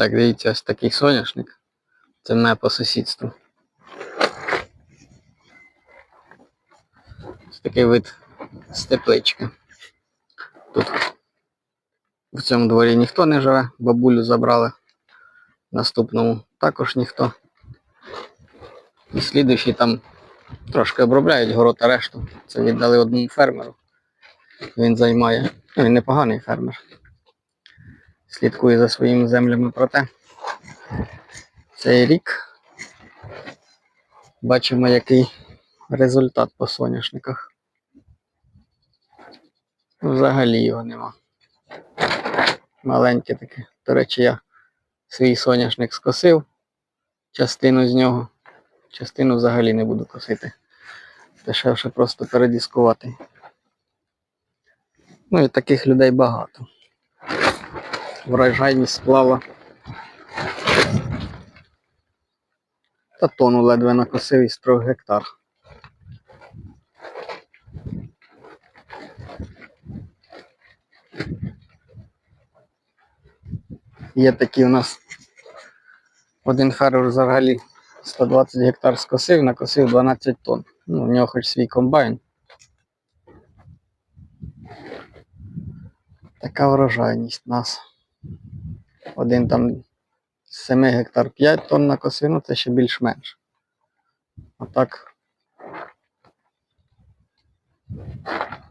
Так, дивіться, ось такий соняшник. Це мене по сусідству. Ось такий вид з теплички. Тут в цьому дворі ніхто не живе, бабулю забрали. Наступному також ніхто. І слідуючий там трошки обробляють город, а решту. Це віддали одному фермеру. Він займає. Ну, він непоганий фермер. Слідкує за своїми землями проте. Цей рік бачимо, який результат по соняшниках. Взагалі його нема. Маленьке таке. До речі, я свій соняшник скосив, частину з нього, частину взагалі не буду косити. Дешевше просто передіскувати. Ну і таких людей багато. Врожайність склала. Та тону ледве накосив із 3 гектар. Є такі у нас один фермер взагалі 120 гектар скосив, накосив 12 тонн. Ну, у нього хоч свій комбайн. Така врожайність у нас. Один там 7 гектар 5 тонн накосив, ну це ще більш-менш. А так.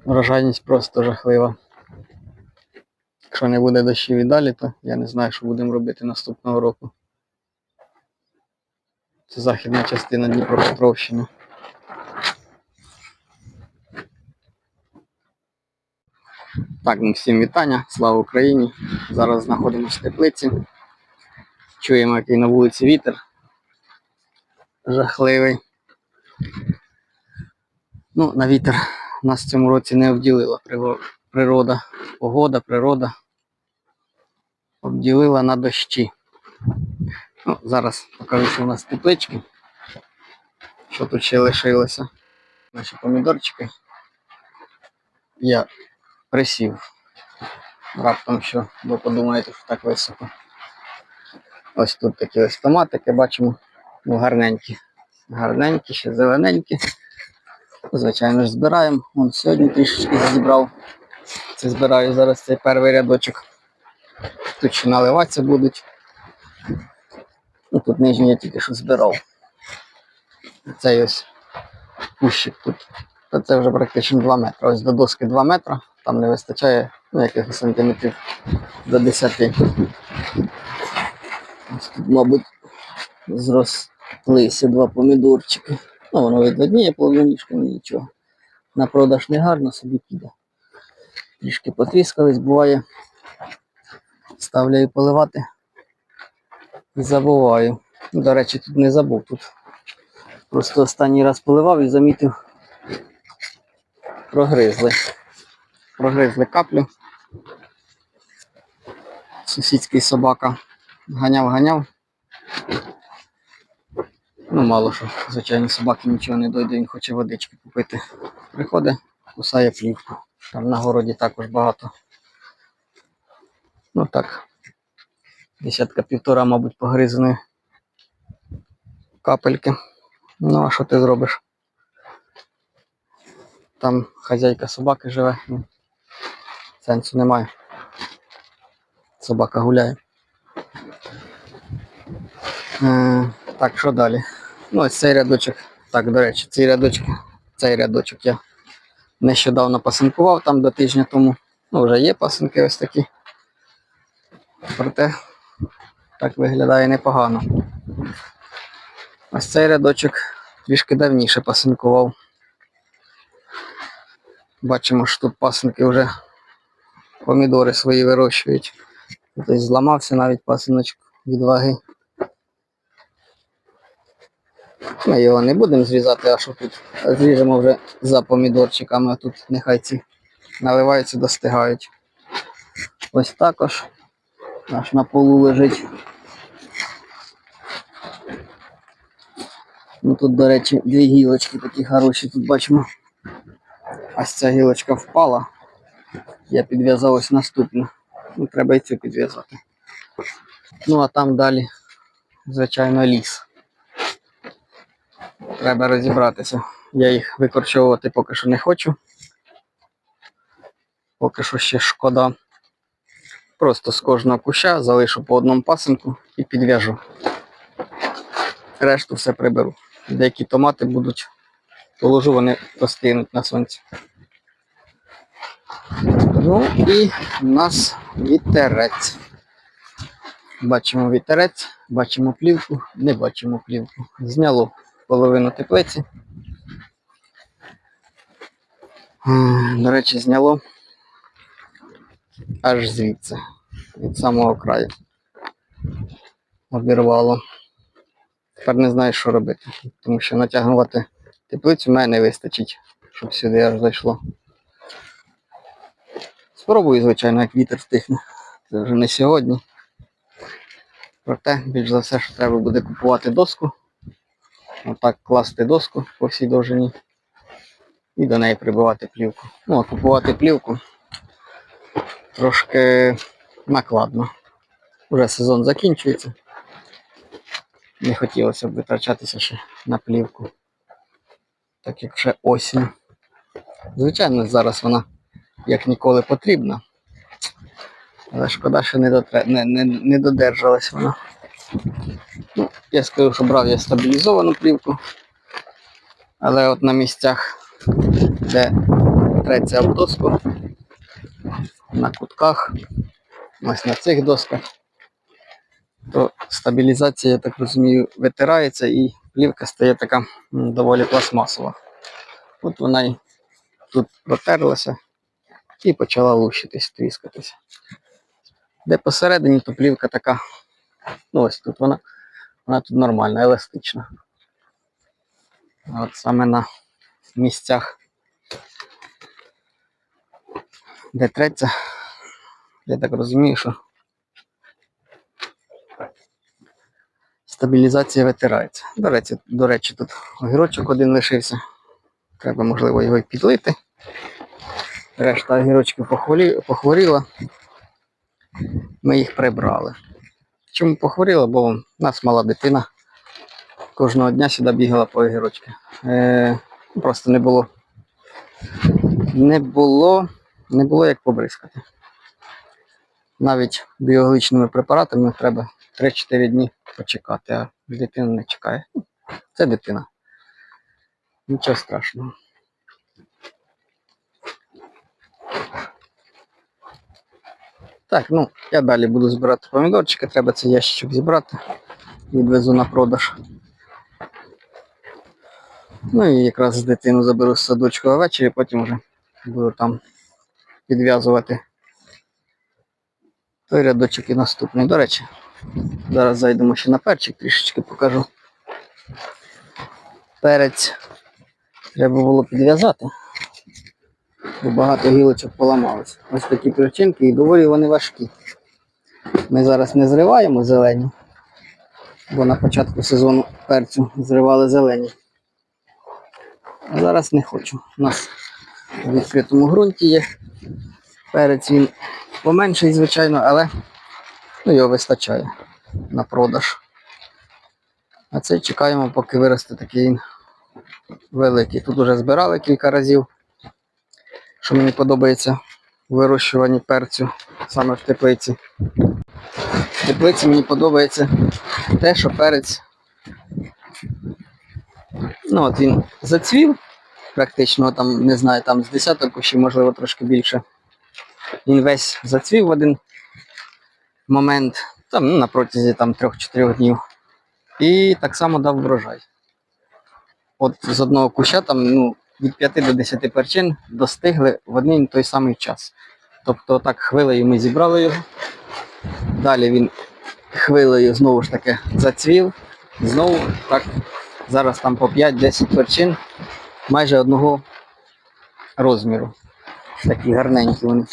Врожайність просто жахлива. Якщо не буде дощів і далі, то я не знаю, що будемо робити наступного року. Це західна частина Дніпропетровщини. Так, ну всім вітання, слава Україні. Зараз знаходимося в теплиці. Чуємо, який на вулиці вітер. Жахливий. Ну, на вітер нас в цьому році не обділила природа, погода, природа. Обділила на дощі. Ну, зараз покажу, що у нас теплички. Що тут ще лишилося. Наші помідорчики. Я присів. Раптом що, ви подумаєте, що так високо. Ось тут такі ось томатики, бачимо, ну, гарненькі. Гарненькі, ще зелененькі. Звичайно ж збираємо. Вон сьогодні трішечки зібрав. Це збираю зараз цей перший рядочок. Тут ще наливатися будуть. Ну, тут нижній я тільки що збирав. Цей ось кущик тут. Та це вже практично 2 метри. Ось до доски 2 метри. Там не вистачає ну, якихось сантиметрів до 10. Ось тут, мабуть, зрослися два помідорчики. Ну, воно видно однією половинішками нічого. На продаж не гарно собі піде. Трішки потріскались, буває. Ставляю поливати. І забуваю. До речі, тут не забув. Тут просто останній раз поливав і замітив. Прогризли. Прогризли каплю. Сусідський собака ганяв-ганяв. Ну, мало що, звичайно, собаки нічого не дойде, він хоче водички купити. Приходить, кусає плівку. Там на городі також багато. Ну так. Десятка півтора, мабуть, погризаної капельки. Ну, а що ти зробиш? Там хазяйка собаки живе. Сенсу немає. Собака гуляє. Е, так, що далі? Ну, ось цей рядочок. Так, до речі, цей рядочок, цей рядочок я нещодавно пасинкував там до тижня тому. Ну, вже є пасинки ось такі. Проте так виглядає непогано. Ось цей рядочок трішки давніше пасинкував. Бачимо, що тут пасинки вже помідори свої вирощують. Тобто зламався навіть пасиночок від ваги. Ми його не будемо зрізати, а що тут зріжемо вже за помідорчиками, а тут нехай ці наливаються, достигають. Ось також аж на полу лежить. Ну тут, до речі, дві гілочки такі хороші тут бачимо. Ось ця гілочка впала. Я підв'язав ось наступну. Ну, треба і цю підв'язати. Ну а там далі, звичайно, ліс. Треба розібратися. Я їх викорчовувати поки що не хочу. Поки що ще шкода. Просто з кожного куща залишу по одному пасинку і підв'яжу. Решту все приберу. Деякі томати будуть, положу, вони розкинуть на сонці. Ну і в нас вітерець. Бачимо вітерець, бачимо плівку, не бачимо плівку. Зняло половину теплиці. До речі, зняло аж звідси, від самого краю. Обірвало. Тепер не знаю, що робити, тому що натягувати теплицю в мене не вистачить, щоб сюди аж зайшло. Спробую, звичайно, як вітер стихне. Це вже не сьогодні. Проте, більш за все, що треба буде купувати доску. Отак класти доску по всій довжині і до неї прибивати плівку. Ну, а купувати плівку трошки накладно. Уже сезон закінчується. Не хотілося б витрачатися ще на плівку. Так як ще осінь. Звичайно, зараз вона як ніколи потрібна. Але шкода, що не, дотре... не, не, не додержалась вона. Ну, я скажу, що брав я стабілізовану плівку. Але от на місцях, де треться об доску, на кутках, ось на цих досках, то стабілізація, я так розумію, витирається і плівка стає така доволі пластмасова. От вона і тут протерлася і почала лущитись, тріскатися. Де посередині, то плівка така, ну ось тут вона, вона тут нормальна, еластична. От саме на місцях, де треться, я так розумію, що стабілізація витирається. До речі, до речі, тут огірочок один лишився. Треба, можливо, його й підлити. Решта огірочків похворіла. Ми їх прибрали. Чому похворіла? Бо у нас мала дитина. Кожного дня сюди бігала по огірочки. Е, просто не було. Не було, не було як побризкати. Навіть біологічними препаратами треба 3-4 дні почекати, а дитина не чекає. Це дитина. Нічого страшного. Так, ну, я далі буду збирати помідорчики, треба цей ящичок зібрати. Відвезу на продаж. Ну і якраз дитину заберу з садочку ввечері, потім вже буду там підв'язувати той рядочок і наступний. До речі, зараз зайдемо ще на перчик, трішечки покажу. Перець треба було підв'язати, бо багато гілочок поламалось. Ось такі причинки і доволі вони важкі. Ми зараз не зриваємо зелені, бо на початку сезону перцю зривали зелені. А зараз не хочу. У нас в відкритому ґрунті є перець, він поменший, звичайно, але ну, його вистачає на продаж. А цей чекаємо, поки виросте такий великий. Тут уже збирали кілька разів, що мені подобається в вирощуванні перцю саме в теплиці. В теплиці мені подобається те, що перець Ну от він зацвів, практично там, не знаю, там з десяток кущів, можливо, трошки більше. Він весь зацвів в один момент, там, ну, на протязі там 3-4 днів. І так само дав врожай. От з одного куща там ну, від 5 до 10 перчин достигли в один і той самий час. Тобто так хвилею ми зібрали його. Далі він хвилею знову ж таки зацвів. Знову так Зараз там по 5-10 перчин майже одного розміру. Такі гарненькі вони.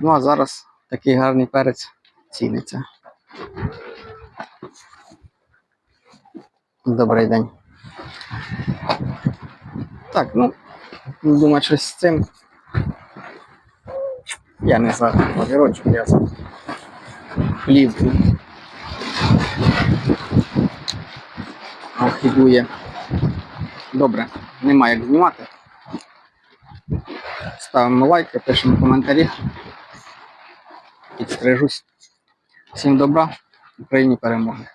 Ну а зараз такий гарний перець ціниться. Добрий день. Так, ну, думаю, щось з цим. Я не знаю, огірочок я за плівку. Ахідує. Добре, нема як знімати. Ставимо лайки, пишемо коментарі. Підстрижусь. Всім добра, Україні перемоги.